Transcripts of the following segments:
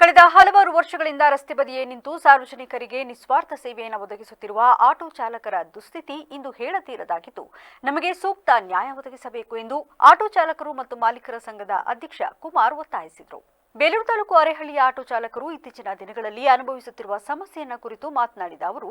ಕಳೆದ ಹಲವಾರು ವರ್ಷಗಳಿಂದ ರಸ್ತೆ ಬದಿಯೇ ನಿಂತು ಸಾರ್ವಜನಿಕರಿಗೆ ನಿಸ್ವಾರ್ಥ ಸೇವೆಯನ್ನು ಒದಗಿಸುತ್ತಿರುವ ಆಟೋ ಚಾಲಕರ ದುಸ್ಥಿತಿ ಇಂದು ಹೇಳತೀರದಾಗಿದ್ದು, ನಮಗೆ ಸೂಕ್ತ ನ್ಯಾಯ ಒದಗಿಸಬೇಕು ಎಂದು ಆಟೋ ಚಾಲಕರು ಮತ್ತು ಮಾಲೀಕರ ಸಂಘದ ಅಧ್ಯಕ್ಷ ಕುಮಾರ್ ಒತ್ತಾಯಿಸಿದರು. ಬೇಲೂರು ತಾಲೂಕು ಅರೆಹಳ್ಳಿಯ ಆಟೋ ಚಾಲಕರು ಇತ್ತೀಚಿನ ದಿನಗಳಲ್ಲಿ ಅನುಭವಿಸುತ್ತಿರುವ ಸಮಸ್ಯೆಯನ್ನ ಕುರಿತು ಮಾತನಾಡಿದ ಅವರು,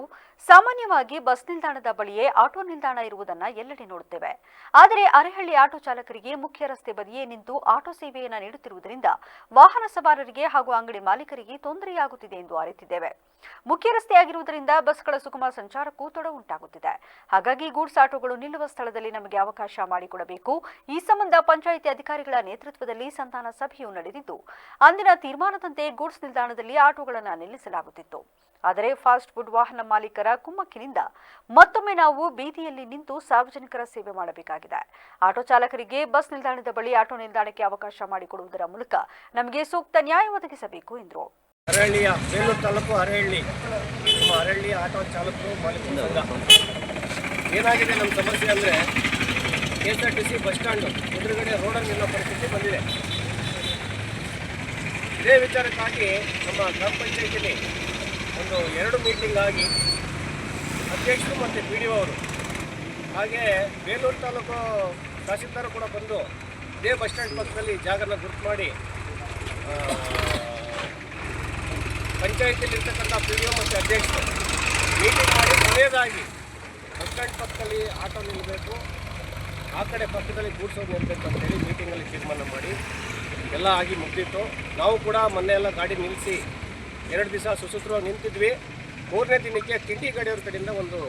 ಸಾಮಾನ್ಯವಾಗಿ ಬಸ್ ನಿಲ್ದಾಣದ ಬಳಿಯೇ ಆಟೋ ನಿಲ್ದಾಣ ಇರುವುದನ್ನ ಎಲ್ಲೆಡೆ ನೋಡುತ್ತೇವೆ. ಆದರೆ ಅರೆಹಳ್ಳಿ ಆಟೋ ಚಾಲಕರಿಗೆ ಮುಖ್ಯ ರಸ್ತೆ ಬದಿಯೇ ನಿಂತು ಆಟೋ ಸೇವೆಯನ್ನು ನೀಡುತ್ತಿರುವುದರಿಂದ ವಾಹನ ಸವಾರರಿಗೆ ಹಾಗೂ ಅಂಗಡಿ ಮಾಲೀಕರಿಗೆ ತೊಂದರೆಯಾಗುತ್ತಿದೆ ಎಂದು ಅರಿತಿದ್ದೇವೆ. ಮುಖ್ಯ ರಸ್ತೆಯಾಗಿರುವುದರಿಂದ ಬಸ್ಗಳ ಸುಗಮ ಸಂಚಾರಕ್ಕೂ ತೊಡ ಉಂಟಾಗುತ್ತಿದೆ. ಹಾಗಾಗಿ ಗೂಡ್ಸ್ ಆಟೋಗಳು ನಿಲ್ಲುವ ಸ್ಥಳದಲ್ಲಿ ನಮಗೆ ಅವಕಾಶ ಮಾಡಿಕೊಡಬೇಕು. ಈ ಸಂಬಂಧ ಪಂಚಾಯಿತಿ ಅಧಿಕಾರಿಗಳ ನೇತೃತ್ವದಲ್ಲಿ ಸಂಧಾನ ಸಭೆಯು ನಡೆದಿದ್ದು ಅಂದಿನ ತೀರ್ಮಾನದಂತೆ ಗೂಡ್ಸ್ ನಿಲ್ದಾಣದಲ್ಲಿ ಆಟೋಗಳನ್ನು ನಿಲ್ಲಿಸಲಾಗುತ್ತಿತ್ತು. ಆದರೆ ಫಾಸ್ಟ್ ಫುಡ್ ವಾಹನ ಮಾಲೀಕರ ಕುಮ್ಮಕ್ಕಿನಿಂದ ಮತ್ತೊಮ್ಮೆ ನಾವು ಬೀದಿಯಲ್ಲಿ ನಿಂತು ಸಾರ್ವಜನಿಕರ ಸೇವೆ ಮಾಡಬೇಕಾಗಿದೆ. ಆಟೋ ಚಾಲಕರಿಗೆ ಬಸ್ ನಿಲ್ದಾಣದ ಬಳಿ ಆಟೋ ನಿಲ್ದಾಣಕ್ಕೆ ಅವಕಾಶ ಮಾಡಿಕೊಡುವುದರ ಮೂಲಕ ನಮಗೆ ಸೂಕ್ತ ನ್ಯಾಯ ಒದಗಿಸಬೇಕು ಎಂದರು. ಬೇಲೂರು ತಾಲೂಕು ನಮ್ಮ ಆಟೋ ಚಾಲಕರು ಏನಾಗಿದೆ ನಮ್ಮ ಸಮಸ್ಯೆ ಅಂದರೆ K S R T C bus stand ಎದುರುಗಡೆ ರೋಡಲ್ಲಿ ಪರಿಸ್ಥಿತಿ ಬಂದಿದೆ. ಇದೇ ವಿಚಾರಕ್ಕಾಗಿ ನಮ್ಮ ಗ್ರಾಮ ಪಂಚಾಯಿತಿಯಲ್ಲಿ ಒಂದು ಎರಡು ಮೀಟಿಂಗ್ ಆಗಿ ಅಧ್ಯಕ್ಷರು ಮತ್ತು ಪಿ ಡಿ ಅವರು, ಹಾಗೆ ಬೇಲೂರು ತಾಲೂಕು ತಹಸೀಲ್ದಾರ್ ಕೂಡ ಬಂದು ಇದೇ ಬಸ್ ಸ್ಟ್ಯಾಂಡ್ ಪಕ್ಕದಲ್ಲಿ ಜಾಗನ ಗುರುತು ಮಾಡಿ ಪಂಚಾಯತಿಯಲ್ಲಿರ್ತಕ್ಕಂಥ ಪಿ ಡಿ ಒ ಮತ್ತು ಅಧ್ಯಕ್ಷರು ಮೀಟಿಂಗ್ ಮಾಡಿ ಕೊನೆಯದಾಗಿ ಬಸ್ ಸ್ಟ್ಯಾಂಡ್ ಪಕ್ಕದಲ್ಲಿ ಆಟೋ ನಿಲ್ಲಬೇಕು, ಆ ಕಡೆ ಪಕ್ಕದಲ್ಲಿ ಗೂಡ್ಸೋದು ನಿಲ್ಲಬೇಕು ಅಂತೇಳಿ ಮೀಟಿಂಗಲ್ಲಿ ತೀರ್ಮಾನ ಮಾಡಿ ಎಲ್ಲ ಆಗಿ ಮುಗ್ದಿತ್ತು. ನಾವು ಕೂಡ ಮೊನ್ನೆ ಎಲ್ಲ ಗಾಡಿ ನಿಲ್ಲಿಸಿ ಎರಡು ದಿವಸ ಸುಸೂತ್ರವಾಗಿ ನಿಂತಿದ್ವಿ. ಮೂರನೇ ದಿನಕ್ಕೆ ತಿಂಡಿ ಗಾಡಿಯವ್ರ ಕಡೆಯಿಂದ ಒಂದು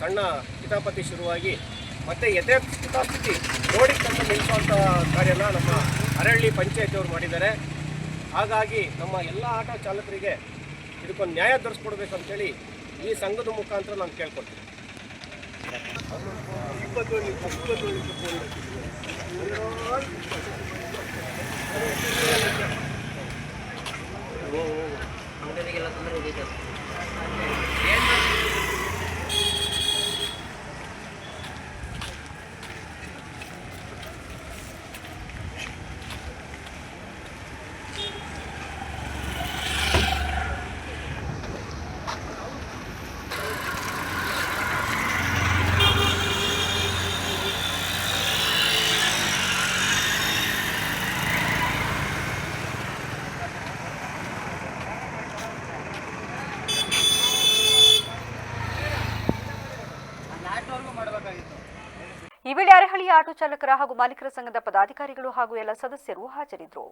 ಸಣ್ಣ ಕಿತಾಪತಿ ಶುರುವಾಗಿ ಮತ್ತು ಎದೆ ಕಿತಾಪತಿ ನೋಡಿ ತಂದು ನಿಲ್ಲಿಸುವಂಥ ಕಾರ್ಯನ ನಮ್ಮ ಅರಹಳ್ಳಿ ಪಂಚಾಯತಿಯವರು ಮಾಡಿದ್ದಾರೆ. ಹಾಗಾಗಿ ನಮ್ಮ ಎಲ್ಲ ಆಟೋ ಚಾಲಕರಿಗೆ ಇದಕ್ಕೊಂದು ನ್ಯಾಯ ತರಿಸ್ಕೊಡ್ಬೇಕಂತೇಳಿ ಈ ಸಂಘದ ಮುಖಾಂತರ ನಾನು ಕೇಳ್ಕೊಳ್ತೀನಿ ಈ ವೇಳೆ ಆಟೋ ಚಾಲಕರ ಹಾಗೂ ಮಾಲೀಕರ ಸಂಘದ ಪದಾಧಿಕಾರಿಗಳು ಹಾಗೂ ಎಲ್ಲ ಸದಸ್ಯರು ಹಾಜರಿದ್ದರು.